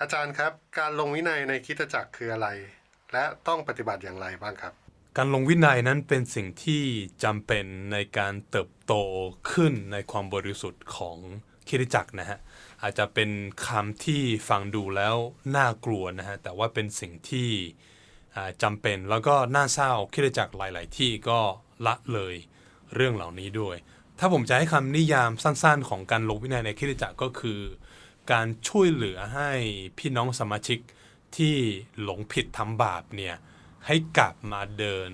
อาจารย์ครับการลงวินัยในคิดจักรคืออะไร และต้องปฏิบัติอย่างไรบ้างครับ การลงวินัยนั้นเป็นสิ่งที่จำเป็นในการเติบโตขึ้นในความบริสุทธิ์ของคริสตจักรนะฮะอาจจะเป็นคำที่ฟังดูแล้วน่ากลัวนะฮะแต่ว่าเป็นสิ่งที่อ่าจำเป็นแล้วก็น่าเศร้าคริสตจักรหลาย ๆ ที่ก็ละเลยเรื่องเหล่านี้ด้วย ถ้าผมจะให้คำนิยามสั้น ๆ ของการลงวินัยในคริสตจักรก็คือ การช่วยเหลือให้พี่น้องสมาชิกที่หลงผิดทำบาปเนี่ยให้กลับมาเดิน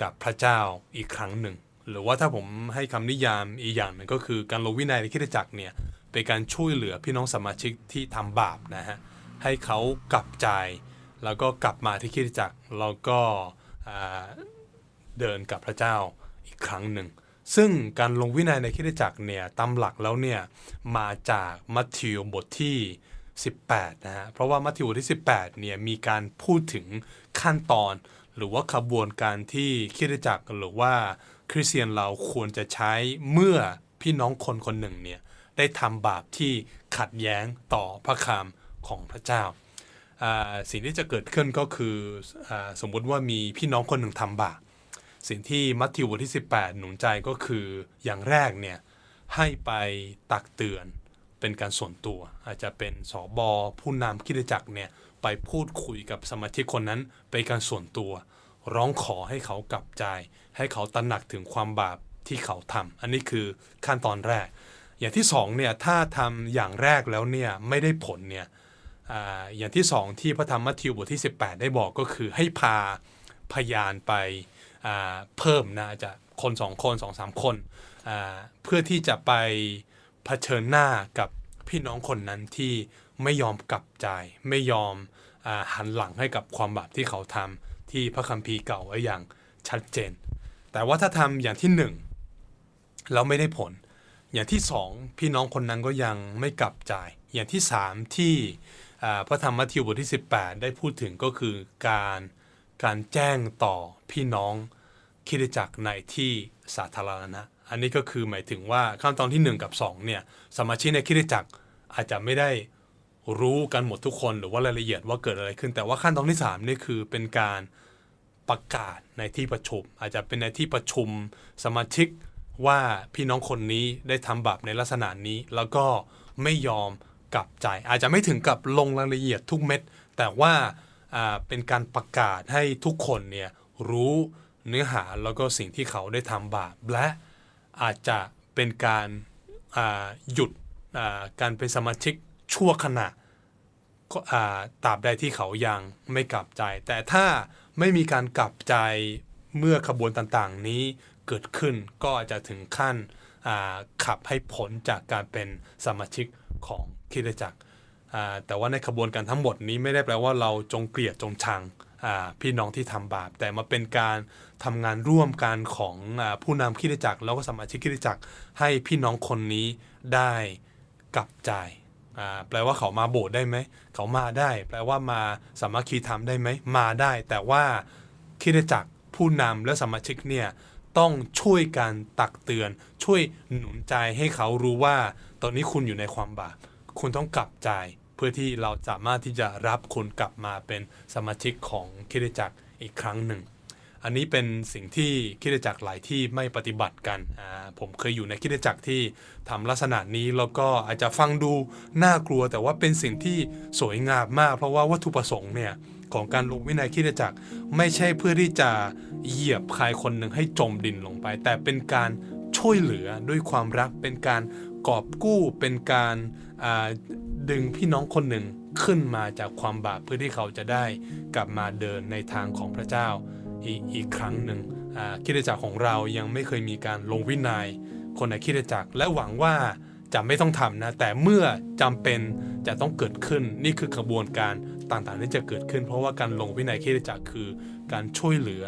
กับพระเจ้าอีกครั้งหนึ่ง หรือว่าถ้าผมให้คำนิยามอีกอย่างหนึงก็คือการลงวินัยในคริสตจักรเนี่ยเป็นการช่วยเหลือพี่น้องสมาชิกที่ทำบาปนะฮะให้เขากลับใจ แล้วก็กลับมาที่คริสตจักรแล้วก็เดินกับพระเจ้าอีกครั้งหนึ่ง ซึ่งการลงวินัยในคริสตจักรเนี่ยตามหลักแล้วเนี่ยมาจากมัทธิวบทที่ 18 นะฮะ เพราะว่ามัทธิวบทที่ 18 เนี่ยมีการพูดถึงขั้นตอน หรือว่าขบวนการที่คริสตจักรหรือว่าคริสเตียนเราควรจะใช้เมื่อพี่น้องคนคนหนึ่งเนี่ยได้ทำบาปที่ขัดแย้งต่อพระคำของพระเจ้า สิ่งที่จะเกิดขึ้นก็คืออสมมุติว่ามีพี่น้องคนหนึ่งทำบาป สิ่งที่มัทธิวบทที่ 18 หนุนใจก็คืออย่างแรกเนี่ยให้ไปตักเตือนเป็นการส่วนตัว อาจจะเป็นสอบอผู้นำคริสตจักรเนี่ยไปพูดคุยกับสมาชิกคนนั้นเป็นการส่วนตัว ร้องขอให้เขากลับใจ ให้เขาตระหนักถึงความบาปที่เขาทำอันนี้คือขั้นตอนแรก อย่างที่สองเนี่ยถ้าทำอย่างแรกแล้วเนี่ยไม่ได้ผลเนี่ยออย่างที่สองที่พระธรรมมัทธิวบทที่ 18 ได้บอกก็คือให้พาพยานไป เพิ่มนะอาจจะคนสองคนสองสามคน เพื่อที่จะไปเผชิญหน้ากับพี่น้องคนนั้นที่ไม่ยอมกลับใจ ไม่ยอมอหันหลังให้กับความบาปที่เขาทำที่พระคัมภีร์เก่าไว้อย่างชัดเจน แต่ว่าถ้าทำอย่างที่หนึ่งแล้วไม่ได้ผล อย่างที่สองพี่น้องคนนั้นก็ยังไม่กลับใจ อย่างที่สามที่พระธรรมมัทธิวบทที่ 18 ได้พูดถึงก็คือการ การแจ้งต่อพี่น้องคิดจักในที่สาธารณะ อันนี้ก็คือหมายถึงว่าขั้นตอนที่ 1 กับ 2 เนี่ย สมาชิกในคิดจักอาจจะไม่ได้รู้กันหมดทุกคนหรือว่ารายละเอียดว่าเกิดอะไรขึ้น แต่ว่าขั้นตอนที่3นี่คือเป็นการประกาศในที่ประชุม อาจจะเป็นในที่ประชุมสมาชิกว่าพี่น้องคนนี้ได้ทำบาปในลักษณะนี้ แล้วก็ไม่ยอมกลับใจ อาจจะไม่ถึงกับลงรายละเอียดทุกเม็ด แต่ว่า เป็นการประกาศให้ทุกคนเนี่ยรู้เนื้อหาแล้วก็สิ่งที่เขาได้ทำบาป และอาจจะเป็นการหยุดการเป็นสมาชิกชั่วขณะก็ตราบใดที่เขายังไม่กลับใจ แต่ถ้าไม่มีการกลับใจเมื่อขบวนต่างๆ นี้เกิดขึ้นก็อาจจะถึงขั้นขับให้พ้นจากการเป็นสมาชิกของคริสตจักร แต่ว่าในขบวนการทั้งหมดนี้ไม่ได้แปลว่าเราจงเกลียดจงชังพี่น้องที่ทำบาป แต่มาเป็นการทำงานร่วมกันของอผู้นำคริสตจักรแล้วก็สมาชิกคริสตจักรให้พี่น้องคนนี้ได้กลับใจแปลว่าเขามาโบสถ์ได้ไหม เขามาได้ แปลว่ามาสามัคคีธรรมได้ไหม มาได้ แต่ว่าคิดจักรผู้นำและสมาชิกเนี่ยต้องช่วยกันตักเตือน ช่วยหนุนใจให้เขารู้ว่า ตอนนี้คุณอยู่ในความบาปคุณต้องกลับใจ พื่อที่เราสามารถที่จะรับคุณกลับมาเป็นสมาชิกของคิดจักรอีกครั้งหนึ่ง อันนี้เป็นสิ่งที่คิดจักรหลายที่ไม่ปฏิบัติกันผมเคยอยู่ในคิดจักรที่ทำลักษณะนี้แล้วก็อาจจะฟังดูน่ากลัว แต่ว่าเป็นสิ่งที่สวยงามมาก เพราะว่าวัตถุประสงค์เนี่ยของการลงวินัยคิดจักรไม่ใช่เพื่อที่จะเหยียบใครคนหนึ่งให้จมดินลงไป แต่เป็นการช่วยเหลือด้วยความรักเป็นการกอบกู้เป็นการ ดึงพี่น้องคนหนึ่งขึ้นมาจากความบาปเพื่อที่เขาจะได้กลับมาเดินในทางของพระเจ้าอีกอีกครั้งหนึ่งคิดจักรของเรายังไม่เคยมีการลงวินัย คนในคิดจักรและหวังว่าจะไม่ต้องทำนะ แต่เมื่อจำเป็นจะต้องเกิดขึ้นนี่คือขบวนการต่างๆที่จะเกิดขึ้น เพราะว่าการลงวินัยคิดจักรคือการช่วยเหลือ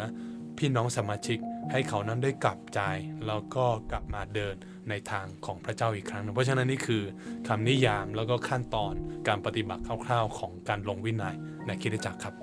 พี่น้องสมาชิกให้เขานั้นได้กลับใจ แล้วก็กลับมาเดินในทางของพระเจ้าอีกครั้ง เพราะฉะนั้นนี่คือคำนิยามแล้วก็ขั้นตอนการปฏิบัติคร่าวๆ ของการลงวินัยในคิดจักรครับ